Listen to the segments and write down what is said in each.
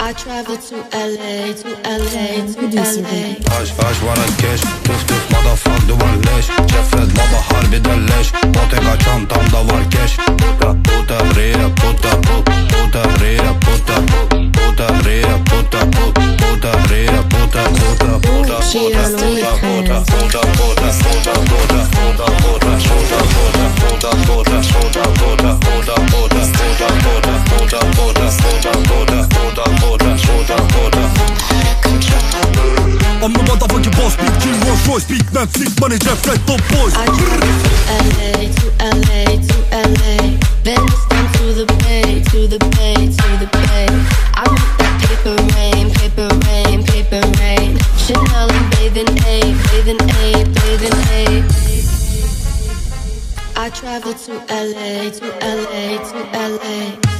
I travel to LA, to LA, to Gidiyorsun. LA. Aş aş bana keş Tıf tıf motherfuck duvar leş Cefret baba harbiden leş Bottega çantamda var keş Puta puta ria puta put Puta ria puta put Puta ria puta put Puta ria puta puta puta puta puta puta puta puta puta puta puta puta puta puta Royce, big man, flick money, jet flat, top boys. I travel to LA, to LA, to LA. Venice down to the bay, to the bay, to the bay. I want that paper rain, paper rain, paper rain. Chanel and bathing ape, bathing ape, bathing ape. I travel to LA, to LA, to LA.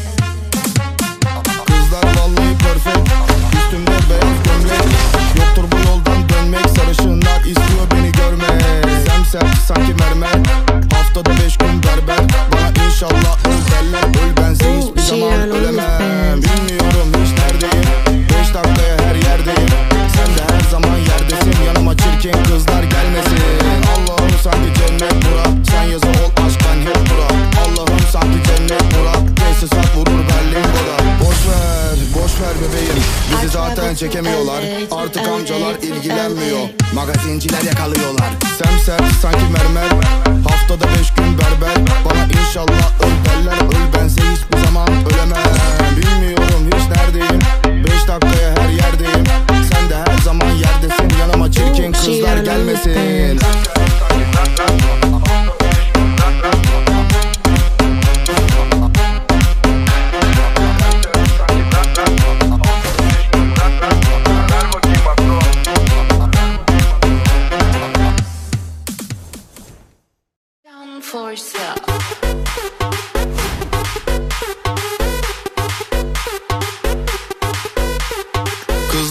Bizi zaten çekemiyorlar. Artık amcalar ilgilenmiyor. Magazinciler yakalıyorlar. Semsert sanki mermer. Haftada beş gün berber. Bana inşallah öl derler Öl bense hiçbir zaman ölemem. Bilmiyorum hiç neredeyim. Beş dakikaya her yerdeyim. Sen de her zaman yerdesin. Yanıma çirkin kızlar gelmesin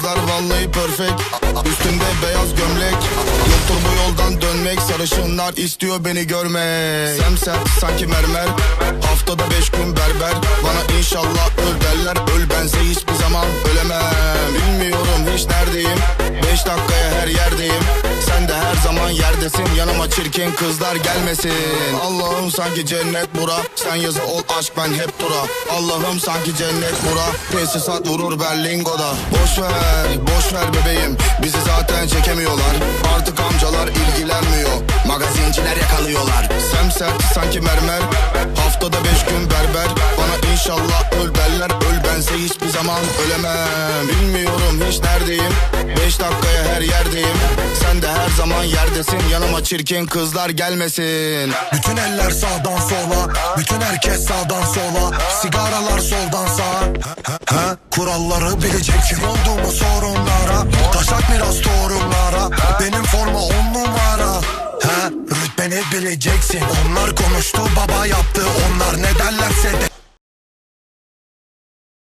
Kızlar vallahi perfect. Üstümde beyaz gömlek. Yoktur bu yoldan dönmek. Sarışınlar istiyor beni görmek. Semsert sanki mermer. Haftada beş gün berber. Bana inşallah öl derler. Öl bense hiçbir yerdesin Yanıma çirkin kızlar gelmesin. Allah'ım sanki cennet bura. Sen yazı ol aşk ben hep dura. Allah'ım sanki cennet bura. Tesisat vurur Berlingo'da. Boş ver, boş ver bebeğim. Bizi zaten çekemiyorlar. Artık amcalar ilgilenmiyor. Magazinciler yakalıyorlar. Semsert sanki mermer. Haftada beş gün berber. Bana inşallah öl derler. Öl bense hiçbir zaman ölemem. Bilmiyorum hiç neredeyim. Beş dakikaya her yerdeyim. Sen de her zaman yerdesin. Yanıma çirkin kızlar gelmesin. Bütün eller sağdan sola Bütün herkes sağdan sola. Sigaralar soldan sağa. Ha? Kuralları bilecek kim olduğumu sorunlara Taşak biraz torunlara. Benim forma on numara. Ha? Rütbeni bileceksin. Onlar konuştu baba yaptı. Onlar ne derlerse de